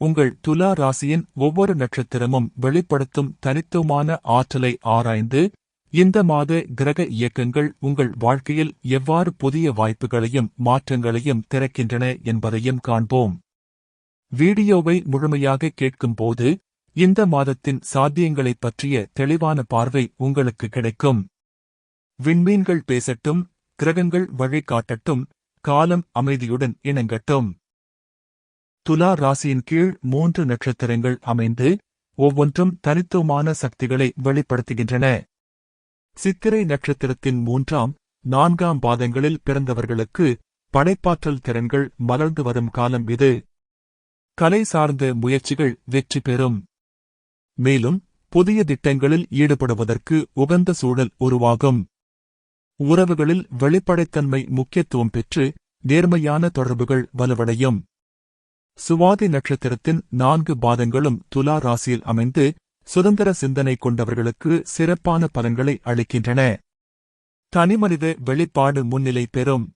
உங்கள் துலா ராசியின் ஒவ்வொரு நட்சத்திரமும் வெளிப்படுத்தும் தனித்துவமான ஆற்றலை ஆராய்ந்து இந்த மாத கிரக இயக்கங்கள் உங்கள் வாழ்க்கையில் எவ்வாறு புதிய வாய்ப்புகளையும் மாற்றங்களையும் திறக்கின்றன என்பதையும் காண்போம். வீடியோவை முழுமையாக கேட்கும்போது இந்த மாதத்தின் சாத்தியங்களைப் பற்றிய தெளிவான பார்வை உங்களுக்கு கிடைக்கும். விண்மீன்கள் பேசட்டும் கிரகங்கள் வழிகாட்டட்டும் காலம் அமைதியுடன் இணங்கட்டும். துலா ராசியின் கீழ் மூன்று நட்சத்திரங்கள் அமைந்து ஒவ்வொன்றும் தனித்துவமான சக்திகளை வெளிப்படுத்துகின்றன. சித்திரை நட்சத்திரத்தின் மூன்றாம் நான்காம் பாதங்களில் பிறந்தவர்களுக்கு படைப்பாற்றல் திறன்கள் மலர்ந்து வரும் காலம் இது. கலை சார்ந்த முயற்சிகள் வெற்றி பெறும். மேலும் புதிய திட்டங்களில் ஈடுபடுவதற்கு உகந்த சூழல் உருவாகும். உறவுகளில் வெளிப்படைத்தன்மை முக்கியத்துவம் பெற்று நேர்மையான தொடர்புகள் வலுவடையும். சுவாதி நட்சத்திரத்தின் நான்கு பாதங்களும் துலா ராசியில் அமைந்து சுதந்திர சிந்தனை கொண்டவர்களுக்கு சிறப்பான பலன்களை அளிக்கின்றன. தனிமனித வெளிப்பாடு முன்னிலை பெறும்.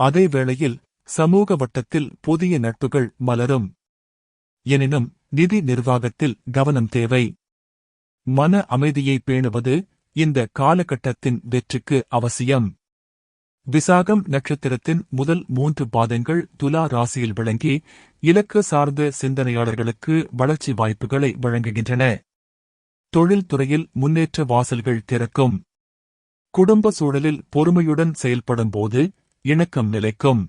அதே வேளையில் சமூக வட்டத்தில் புதிய நட்புகள் மலரும். எனினும் நிதி நிர்வாகத்தில் கவனம் தேவை. மன அமைதியை பேணுவது இந்த காலகட்டத்தின் வெற்றிக்கு அவசியம். விசாகம் நட்சத்திரத்தின் முதல் மூன்று பாதங்கள் துலா ராசியில் விளங்கி இலக்கு சார்ந்த சிந்தனையாளர்களுக்கு வளர்ச்சி வாய்ப்புகளை வழங்குகின்றன. தொழில்துறையில் முன்னேற்ற வாசல்கள் திறக்கும். குடும்ப சூழலில் பொறுமையுடன் செயல்படும்போது இணக்கம் நிலைக்கும்.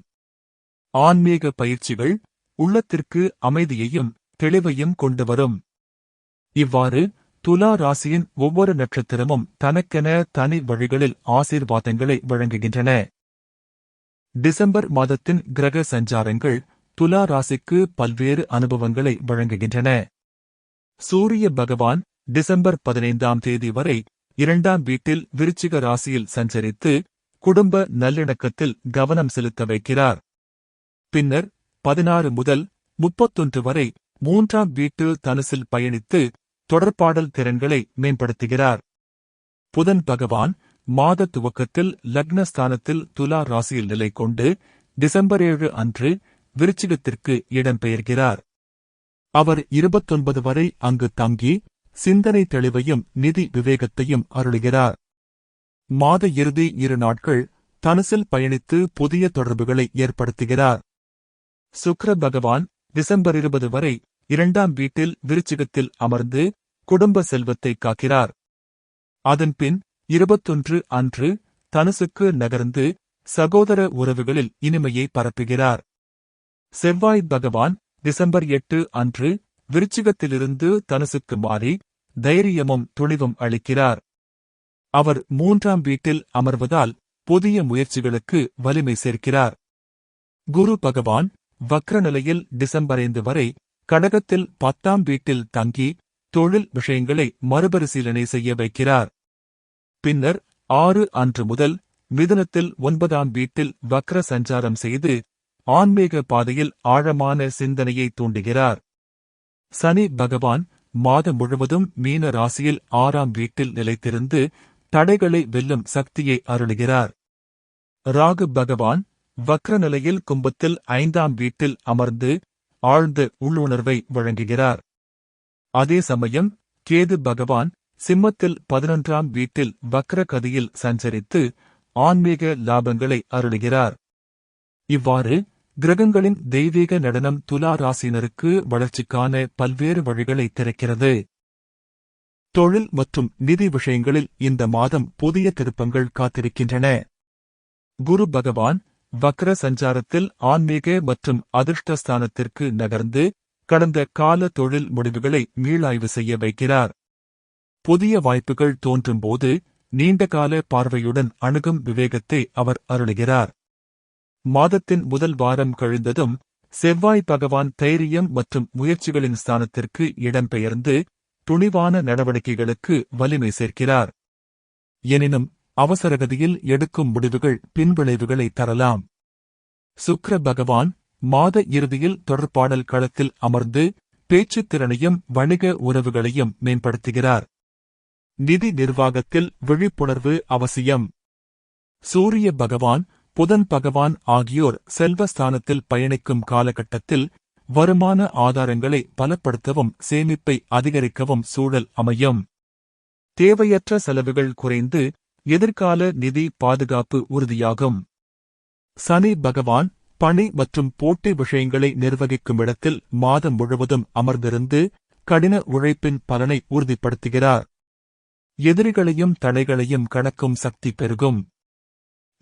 ஆன்மீக பயிற்சிகள் உள்ளத்திற்கு அமைதியையும் தெளிவையும் கொண்டு வரும். இவ்வாறு துலா ராசியின் ஒவ்வொரு நட்சத்திரமும் தனக்கென தனி வழிகளில் ஆசீர்வாதங்களை வழங்குகின்றன. டிசம்பர் மாதத்தின் கிரக சஞ்சாரங்கள் துலா ராசிக்கு பல்வேறு அனுபவங்களை வழங்குகின்றன. சூரிய பகவான் டிசம்பர் பதினைந்தாம் தேதி வரை இரண்டாம் வீட்டில் விருச்சிக ராசியில் சஞ்சரித்து குடும்ப நல்லிணக்கத்தில் கவனம் செலுத்த வைக்கிறார். பின்னர் பதினாறு முதல் முப்பத்தொன்று வரை மூன்றாம் வீட்டு தனுசில் பயணித்து தொடர்பாடல் திறன்களை மேம்படுத்துகிறார். புதன் பகவான் மாத துவக்கத்தில் லக்னஸ்தானத்தில் துலா ராசியில் நிலை கொண்டு டிசம்பர் ஏழு அன்று விருச்சிகத்திற்கு இடம்பெயர்கிறார். அவர் இருபத்தொன்பது வரை அங்கு தங்கி சிந்தனை தெளிவையும் நிதி விவேகத்தையும் அருளுகிறார். மாத இறுதி இரு நாட்கள் தனுசில் பயணித்து புதிய தொடர்புகளை ஏற்படுத்துகிறார். சுக்ர பகவான் டிசம்பர் இருபது வரை இரண்டாம் வீட்டில் விருச்சிகத்தில் அமர்ந்து குடும்ப செல்வத்தை காக்கிறார். அதன்பின் இருபத்தொன்று அன்று தனுசுக்கு நகர்ந்து சகோதர உறவுகளில் இனிமையை பரப்புகிறார். செவ்வாய் பகவான் டிசம்பர் எட்டு அன்று விருச்சிகத்திலிருந்து தனுசுக்கு மாறி தைரியமும் துணிவும் அளிக்கிறார். அவர் மூன்றாம் வீட்டில் அமர்வதால் புதிய முயற்சிகளுக்கு வலிமை சேர்க்கிறார். குரு பகவான் வக்ர நிலையில் டிசம்பர் ஐந்து வரை கடகத்தில் பத்தாம் வீட்டில் தங்கி தொழில் விஷயங்களை மறுபரிசீலனை செய்ய வைக்கிறார். பின்னர் ஆறு அன்று முதல் மிதுனத்தில் ஒன்பதாம் வீட்டில் வக்ர சஞ்சாரம் செய்து ஆன்மீக பாதையில் ஆழமான சிந்தனையை தூண்டுகிறார். சனி பகவான் மாதம் முழுவதும் மீன ராசியில் ஆறாம் வீட்டில் நிலைத்திருந்து தடைகளை வெல்லும் சக்தியை அருளுகிறார். ராகு பகவான் வக்ர நிலையில் கும்பத்தில் ஐந்தாம் வீட்டில் அமர்ந்து ஆழ்ந்த உள்ளுணர்வை வழங்குகிறார். அதே சமயம் கேது பகவான் சிம்மத்தில் பதினொன்றாம் வீட்டில் வக்ர கதியில் சஞ்சரித்து ஆன்மீக லாபங்களை அருளுகிறார். இவ்வாறு கிரகங்களின் தெய்வீக நடனம் துலா ராசினருக்கு வளர்ச்சிக்கான பல்வேறு வழிகளை திறக்கிறது. தொழில் மற்றும் நிதி விஷயங்களில் இந்த மாதம் புதிய திருப்பங்கள் காத்திருக்கின்றன. குரு பகவான் வக்ர சஞ்சாரத்தில் ஆன்மீக மற்றும் அதிர்ஷ்டஸ்தானத்திற்கு நகர்ந்து கடந்த கால தொழில் முடிவுகளை மீளாய்வு செய்ய வைக்கிறார். புதிய வாய்ப்புகள் தோன்றும்போது நீண்டகால பார்வையுடன் அணுகும் விவேகத்தை அவர் அருளுகிறார். மாதத்தின் முதல் வாரம் கழிந்ததும் செவ்வாய் பகவான் தைரியம் மற்றும் முயற்சிகளின் ஸ்தானத்திற்கு இடம்பெயர்ந்து துணிவான நடவடிக்கைகளுக்கு வலிமை சேர்க்கிறார். எனினும் அவசரகதியில் எடுக்கும் முடிவுகள் பின்விளைவுகளை தரலாம். சுக்ர பகவான் மாத இறுதியில் தொடர்பாடல் களத்தில் அமர்ந்து பேச்சுத்திறனையும் வணிக உறவுகளையும் மேம்படுத்துகிறார். நிதி நிர்வாகத்தில் விழிப்புணர்வு அவசியம். சூரிய பகவான் புதன் பகவான் ஆகியோர் செல்வஸ்தானத்தில் பயணிக்கும் காலகட்டத்தில் வருமான ஆதாரங்களை பலப்படுத்தவும் சேமிப்பை அதிகரிக்கவும் சூழல் அமையும். தேவையற்ற செலவுகள் குறைந்து எதிர்கால நிதி பாதுகாப்பு உறுதியாகும். சனி பகவான் பணி மற்றும் போட்டி விஷயங்களை நிர்வகிக்கும் இடத்தில் மாதம் முழுவதும் அமர்ந்திருந்து கடின உழைப்பின் பலனை உறுதிப்படுத்துகிறார். எதிரிகளையும் தடைகளையும் கணக்கும் சக்தி பெருகும்.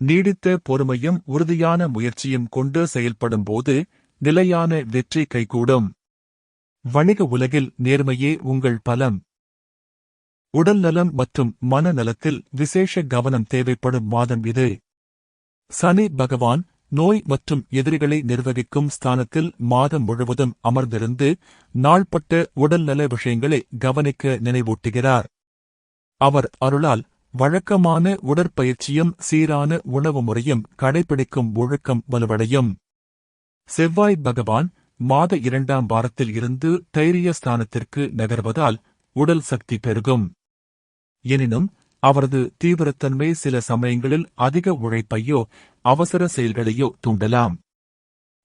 நீடித்த பொறுமையும் உறுதியான முயற்சியும் கொண்டு செயல்படும்போது நிலையான வெற்றி கைகூடும். வணிக உலகில் நேர்மையே உங்கள் பலம். உடல் நலம் மற்றும் மனநலத்தில் விசேஷ கவனம் தேவைப்படும் மாதம் இது. சனி பகவான் நோய் மற்றும் எதிரிகளை நிர்வகிக்கும் ஸ்தானத்தில் மாதம் முழுவதும் அமர்ந்திருந்து நாள்பட்ட உடல்நல விஷயங்களை கவனிக்க நினைவூட்டுகிறார். அவர் அருளால் வழக்கமான உடற்பயிற்சியும் சீரான உணவு முறையும் கடைபிடிக்கும் ஒழுக்கம் வலுவடையும். செவ்வாய் பகவான் மாத இரண்டாம் வாரத்தில் இருந்து தைரிய ஸ்தானத்திற்கு நகர்வதால் உடல் சக்தி பெருகும். எனினும் அவரது தீவிரத்தன்மை சில சமயங்களில் அதிக உழைப்பையோ அவசர செயல்களையோ தூண்டலாம்.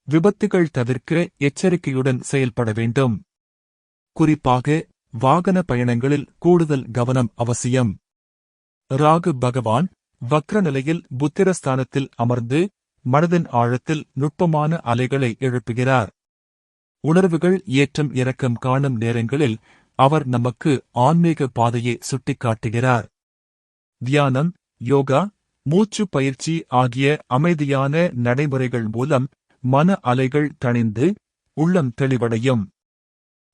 விபத்துகள் தவிர்க்க எச்சரிக்கையுடன் செயல்பட வேண்டும். குறிப்பாக வாகன பயணங்களில் கூடுதல் கவனம் அவசியம். ராகு பகவான் வக்ர நிலையில் புத்திரஸ்தானத்தில் அமர்ந்து மனதின் ஆழத்தில் நுட்பமான அலைகளை எழுப்புகிறார். உணர்வுகள் ஏற்றம் இறக்கம் காணும் நேரங்களில் அவர் நமக்கு ஆன்மீக பாதையை சுட்டிக்காட்டுகிறார். தியானம் யோகா மூச்சு பயிற்சி ஆகிய அமைதியான நடைமுறைகள் மூலம் மன அலைகள் தணிந்து உள்ளம் தெளிவடையும்.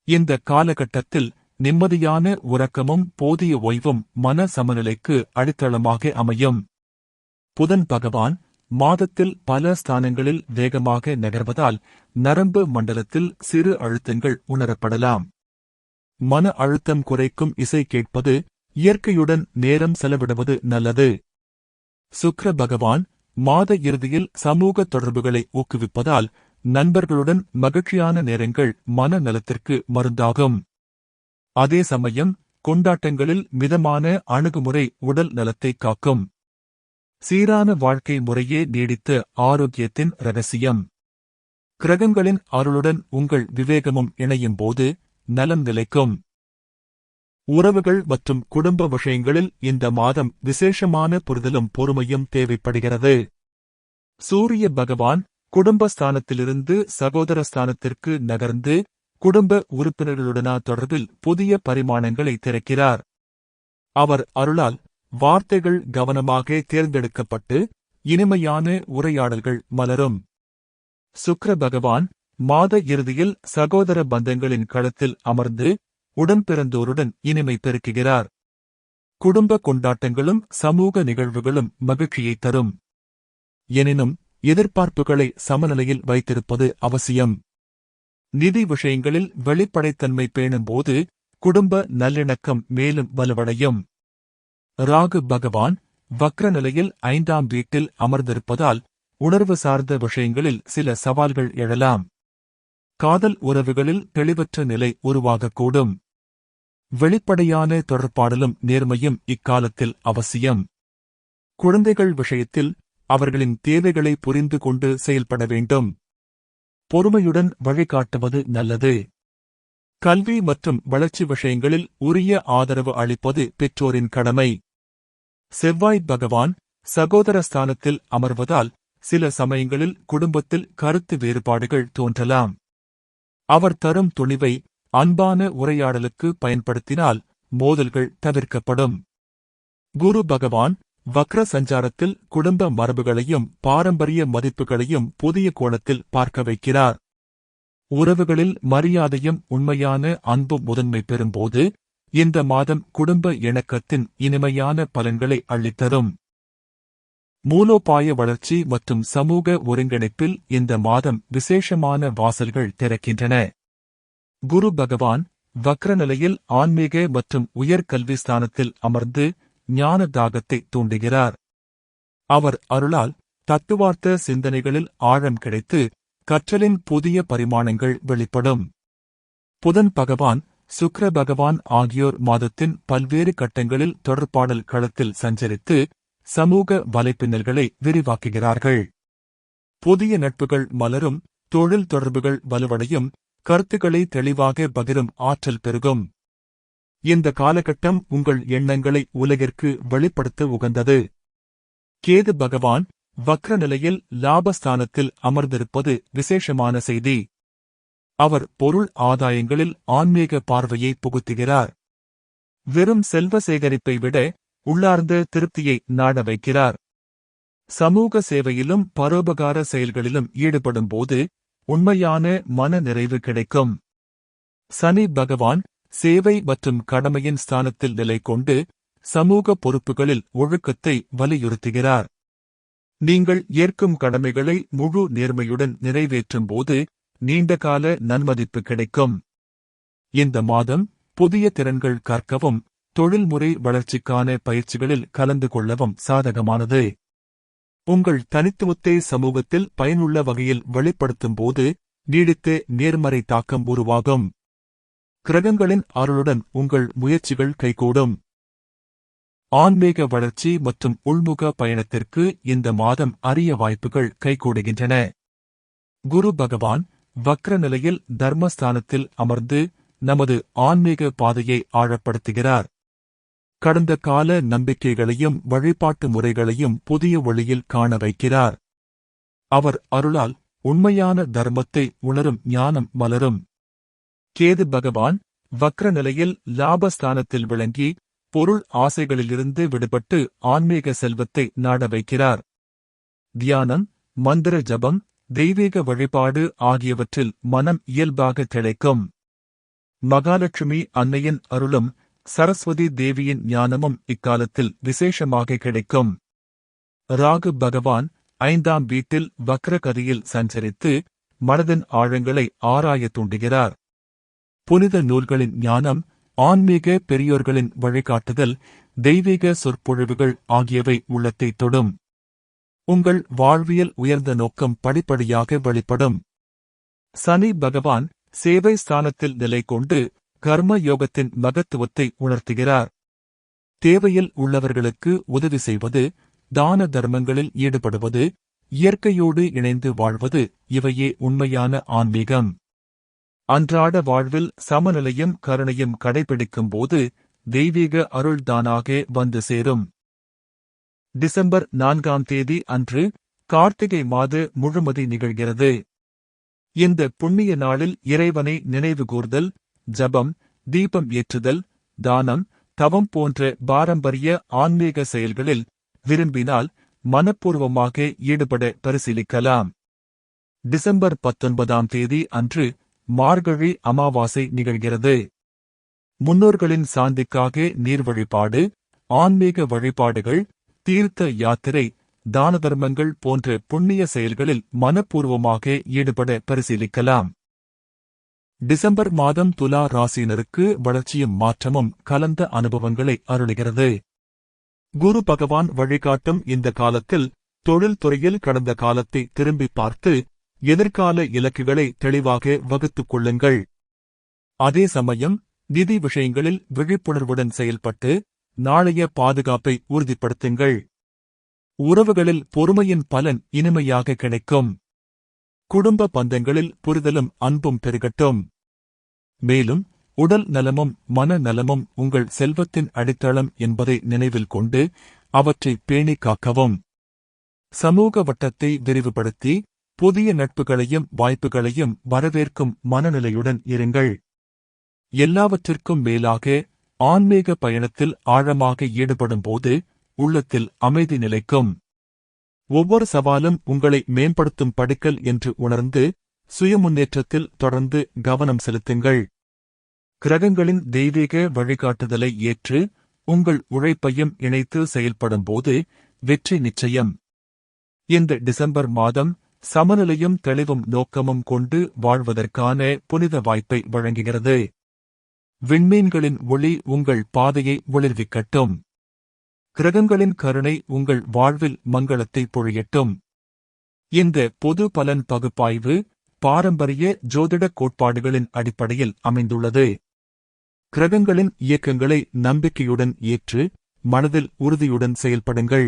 இந்த காலகட்டத்தில் நிம்மதியான உறக்கமும் போதிய ஓய்வும் மன சமநிலைக்கு அடித்தளமாக அமையும். புதன் பகவான் மாதத்தில் பல ஸ்தானங்களில் வேகமாக நகர்வதால் நரம்பு மண்டலத்தில் சிறு அழுத்தங்கள் உணரப்படலாம். மன அழுத்தம் குறைக்கும் இசை கேட்பது இயற்கையுடன் நேரம் செலவிடுவது நல்லது. சுக்ர பகவான் மாத இறுதியில் சமூக தொடர்புகளை ஊக்குவிப்பதால் நண்பர்களுடன் மகிழ்ச்சியான நேரங்கள் மன நலத்திற்கு மருந்தாகும். அதே சமயம் கொண்டாட்டங்களில் மிதமான அணுகுமுறை உடல் நலத்தை காக்கும். சீரான வாழ்க்கை முறையே நீடித்த ஆரோக்கியத்தின் ரகசியம். கிரகங்களின் அருளுடன் உங்கள் விவேகமும் இணையும் போது நலம் நிலைக்கும். உறவுகள் மற்றும் குடும்ப விஷயங்களில் இந்த மாதம் விசேஷமான புரிதலும் பொறுமையும் தேவைப்படுகிறது. சூரிய பகவான் குடும்பஸ்தானத்திலிருந்து சகோதர ஸ்தானத்திற்கு நகர்ந்து குடும்ப உறுப்பினர்களுடனா தொடர்பில் புதிய பரிமாணங்களை திறக்கிறார். அவர் அருளால் வார்த்தைகள் கவனமாக தேர்ந்தெடுக்கப்பட்டு இனிமையான உரையாடல்கள் மலரும். சுக்ர பகவான் மாத இறுதியில் சகோதர பந்தங்களின் களத்தில் அமர்ந்து உடன்பிறந்தோருடன் இனிமை பெருக்குகிறார். குடும்ப கொண்டாட்டங்களும் சமூக நிகழ்வுகளும் மகிழ்ச்சியை தரும். எனினும் எதிர்பார்ப்புகளை சமநிலையில் வைத்திருப்பது அவசியம். நிதி விஷயங்களில் வெளிப்படைத்தன்மை பேணும்போது குடும்ப நல்லிணக்கம் மேலும் வலுவடையும். ராகு பகவான் வக்ர நிலையில் ஐந்தாம் வீட்டில் அமர்ந்திருப்பதால் உணர்வு சார்ந்த விஷயங்களில் சில சவால்கள் எழலாம். காதல் உறவுகளில் தெளிவற்ற நிலை உருவாகக்கூடும். வெளிப்படையான தொடர்பாடலும் நேர்மையும் இக்காலத்தில் அவசியம். குழந்தைகள் விஷயத்தில் அவர்களின் தேவைகளை புரிந்து கொண்டு செயல்பட வேண்டும். பொறுமையுடன் வழிகாட்டுவது நல்லது. கல்வி மற்றும் வளர்ச்சி விஷயங்களில் உரிய ஆதரவு அளிப்பது பெற்றோரின் கடமை. செவ்வாய் பகவான் சகோதர ஸ்தானத்தில் அமர்வதால் சில சமயங்களில் குடும்பத்தில் கருத்து வேறுபாடுகள் தோன்றலாம். அவர் தரும் துணிவை அன்பான உரையாடலுக்கு பயன்படுத்தினால் மோதல்கள் தவிர்க்கப்படும். குரு பகவான் வக்ர சஞ்சாரத்தில் குடும்ப மரபுகளையும் பாரம்பரிய மதிப்புகளையும் புதிய கோணத்தில் பார்க்க வைக்கிறார். உறவுகளில் மரியாதையும் உண்மையான அன்பும் முதன்மை பெறும்போது இந்த மாதம் குடும்ப இணக்கத்தின் இனிமையான பலன்களை அள்ளித்தரும். மூலோபாய வளர்ச்சி மற்றும் சமூக ஒருங்கிணைப்பில் இந்த மாதம் விசேஷமான வாசல்கள் திறக்கின்றன. குரு பகவான் வக்ரநிலையில் ஆன்மீக மற்றும் உயர்கல்வி ஸ்தானத்தில் அமர்ந்து ஞான தாகத்தை தூண்டுகிறார். அவர் அருளால் தத்துவார்த்த சிந்தனைகளில் ஆழம் கிடைத்து கற்றலின் புதிய பரிமாணங்கள் வெளிப்படும். புதன் பகவான் சுக்ர பகவான் ஆகியோர் மாதத்தின் பல்வேறு கட்டங்களில் தொடர்பாடல் களத்தில் சஞ்சரித்து சமூக வலைப்பின்னல்களை விரிவாக்குகிறார்கள். புதிய நட்புகள் மலரும் தொழில் தொடர்புகள் வலுவடையும் கருத்துக்களை தெளிவாக பகிரும் ஆற்றல் பெருகும். இந்த காலகட்டம் உங்கள் எண்ணங்களை உலகிற்கு வெளிப்படுத்த உகந்தது. கேது பகவான் வக்ர நிலையில் லாபஸ்தானத்தில் அமர்ந்திருப்பது விசேஷமான செய்தி. அவர் பொருள் ஆதாயங்களில் ஆன்மீக பார்வையை புகுத்துகிறார். வெறும் செல்வ சேகரிப்பை விட உள்ளார்ந்த திருப்தியை நாட வைக்கிறார். சமூக சேவையிலும் பரோபகார செயல்களிலும் ஈடுபடும் போது உண்மையான மன நிறைவு கிடைக்கும். சனி பகவான் சேவை மற்றும் கடமையின் ஸ்தானத்தில் நிலை கொண்டு சமூக பொறுப்புகளில் ஒழுக்கத்தை வலியுறுத்துகிறார். நீங்கள் ஏற்கும் கடமைகளை முழு நேர்மையுடன் நிறைவேற்றும் போது நீண்டகால நன்மதிப்பு கிடைக்கும். இந்த மாதம் புதிய திறன்கள் கற்கவும் தொழில்முறை வளர்ச்சிக்கான பயிற்சிகளில் கலந்து கொள்ளவும் சாதகமானது. உங்கள் தனித்துவத்தை சமூகத்தில் பயனுள்ள வகையில் வெளிப்படுத்தும் போது நீடித்து நேர்மறை தாக்கம் உருவாகும். கிரகங்களின் அருளுடன் உங்கள் முயற்சிகள் கைகூடும். ஆன்மீக வளர்ச்சி மற்றும் உள்முக பயணத்திற்கு இந்த மாதம் அரிய வாய்ப்புகள் கைகூடுகின்றன. குரு பகவான் வக்ர நிலையில் தர்மஸ்தானத்தில் அமர்ந்து நமது ஆன்மீக பாதையை ஆழப்படுத்துகிறார். கடந்த கால நம்பிக்கைகளையும் வழிபாட்டு முறைகளையும் புதிய ஒளியில் காண வைக்கிறார். அவர் அருளால் உண்மையான தர்மத்தை உணரும் ஞானம் மலரும். கேது பகவான் வக்ர நிலையில் லாபஸ்தானத்தில் விளங்கி பொருள் ஆசைகளிலிருந்து விடுபட்டு ஆன்மீக செல்வத்தை நாட வைக்கிறார். தியானம் மந்திர ஜபம் தெய்வீக வழிபாடு ஆகியவற்றில் மனம் இயல்பாக திளைக்கும். மகாலட்சுமி அன்னையின் அருளும் சரஸ்வதி தேவியின் ஞானமும் இக்காலத்தில் விசேஷமாக கிடைக்கும். ராகு பகவான் ஐந்தாம் வீட்டில் வக்ரகதியில் சஞ்சரித்து மனதின் ஆழங்களை ஆராய தூண்டுகிறார். புனித நூல்களின் ஞானம் ஆன்மீக பெரியோர்களின் வழிகாட்டுதல் தெய்வீக சொற்பொழிவுகள் ஆகியவை உள்ளத்தை தொடும். உங்கள் வாழ்வியல் உயர்ந்த நோக்கம் படிப்படியாக வெளிப்படும். சனி பகவான் சேவை ஸ்தானத்தில் நிலை கொண்டு கர்ம யோகத்தின் மகத்துவத்தை உணர்த்துகிறார். தேவையில் உள்ளவர்களுக்கு உதவி செய்வது தான தர்மங்களில் ஈடுபடுவது இயற்கையோடு இணைந்து வாழ்வது இவையே உண்மையான ஆன்மீகம். அன்றாட வாழ்வில் சமநிலையும் கருணையும் கடைபிடிக்கும் போது தெய்வீக அருள்தானாக வந்து சேரும். டிசம்பர் நான்காம் தேதி அன்று கார்த்திகை மாத முழுமதி நிகழ்கிறது. இந்த புண்ணிய நாளில் இறைவனை நினைவுகூர்தல் ஜபம் தீபம் ஏற்றுதல் தானம் தவம் போன்ற பாரம்பரிய ஆன்மீக செயல்களில் விரும்பினால் மனப்பூர்வமாக ஈடுபட பரிசீலிக்கலாம். டிசம்பர் பத்தொன்பதாம் தேதி அன்று மார்கழி அமாவாசை நிகழ்கிறது. முன்னோர்களின் சாந்திக்காக நீர் வழிபாடு ஆன்மீக வழிபாடுகள் தீர்த்த யாத்திரை தான தர்மங்கள் போன்ற புண்ணிய செயல்களில் மனப்பூர்வமாக ஈடுபட பரிசீலிக்கலாம். டிசம்பர் மாதம் துலா ராசியினருக்கு வளர்ச்சியும் மாற்றமும் கலந்த அனுபவங்களை அருளுகிறது. குரு பகவான் வழிகாட்டும் இந்த காலத்தில் தொழில்துறையில் கடந்த காலத்தை திரும்பி பார்த்து எதிர்கால இலக்குகளை தெளிவாக வகுத்துக் கொள்ளுங்கள். அதே சமயம் நிதி விஷயங்களில் விழிப்புணர்வுடன் செயல்பட்டு நாளைய பாதுகாப்பை உறுதிப்படுத்துங்கள். உறவுகளில் பொறுமையின் பலன் இனிமையாக கிடைக்கும். குடும்ப பந்தங்களில் புரிதலும் அன்பும் பெருகட்டும். மேலும் உடல் நலமும் மன நலமும் உங்கள் செல்வத்தின் அடித்தளம் என்பதை நினைவில் கொண்டு அவற்றை பேணி காக்கவும். சமூக வட்டத்தை விரிவுபடுத்தி புதிய நட்புகளையும் வாய்ப்புகளையும் வரவேற்கும் மனநிலையுடன் இருங்கள். எல்லாவற்றிற்கும் மேலாக ஆன்மீக பயணத்தில் ஆழமாக ஈடுபடும்போது உள்ளத்தில் அமைதி நிலைக்கும். ஒவ்வொரு சவாலும் உங்களை மேம்படுத்தும் படுக்கல் என்று உணர்ந்து சுயமுன்னேற்றத்தில் தொடர்ந்து கவனம் செலுத்துங்கள். கிரகங்களின் தெய்வீக வழிகாட்டுதலை ஏற்று உங்கள் உழைப்பையும் இணைத்து செயல்படும்போது வெற்றி நிச்சயம். இந்த டிசம்பர் மாதம் சமநிலையும் தெளிவும் நோக்கமும் கொண்டு வாழ்வதற்கான புனித வாய்ப்பை வழங்குகிறது. விண்மீன்களின் ஒளி உங்கள் பாதையை ஒளிர்விக்கட்டும். கிரகங்களின் கருணை உங்கள் வாழ்வில் மங்களத்தை பொழியட்டும். இந்த பொது பலன் பகுப்பாய்வு பாரம்பரிய ஜோதிட கோட்பாடுகளின் அடிப்படையில் அமைந்துள்ளது. கிரகங்களின் இயக்கங்களை நம்பிக்கையுடன் ஏற்று மனதில் உறுதியுடன் செயல்படுங்கள்.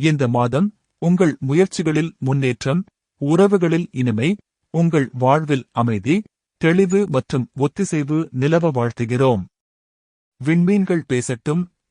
இந்த மாதம் உங்கள் முயற்சிகளில் முன்னேற்றம் உறவுகளில் இனிமை உங்கள் வாழ்வில் அமைதி தெளிவு மற்றும் ஒத்திசைவு நிலவ வாழ்த்துகிறோம். விண்மீன்கள் பேசட்டும்